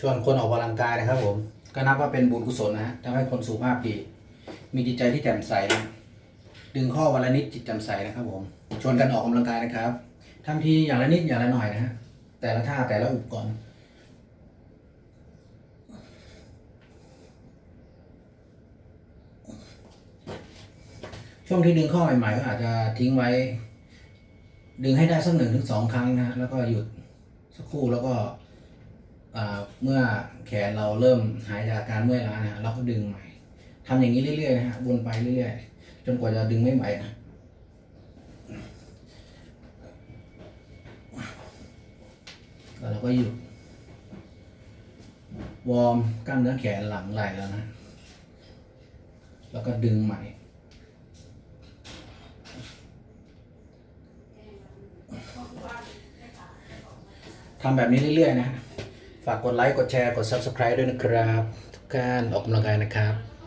ชวนคนออกกำลังกายนะครับ ผมก็นับว่าเป็นบุญกุศลนะฮะทำให้คนสุขภาพดี มีจิตใจที่แจ่มใสนะดึงข้อวันละนิดจิตแจ่มใสนะครับ ผม ชวนกันออกกำลังกายนะครับทำทีอย่างละนิดอย่างละหน่อยนะฮะแต่ละท่าแต่ละอุปกรณ์ช่วงที่ดึงข้อใหม่ๆก็อาจจะทิ้งไว้ ดึงให้ได้สักหนึ่งถึงสองครั้งนะแล้วก็หยุดสักครู่แล้วก็ เมื่อแขนเราเริ่มหายจากการเมื่อยล้านะฮะเราก็ดึงใหม่ทำอย่างนี้เรื่อยๆนะฮะวนไปเรื่อยๆ จนกว่าจะดึงไม่ไหวนะแล้วเราก็หยุดวอร์มกล้ามเนื้อแขนหลังไหล่แล้วนะ แล้วก็ดึงใหม่ ทำแบบนี้เรื่อยๆนะ ฝากกดไลค์ กดแชร์ กด Subscribe ด้วยนะครับ ทุกการออกกำลังกายนะครับ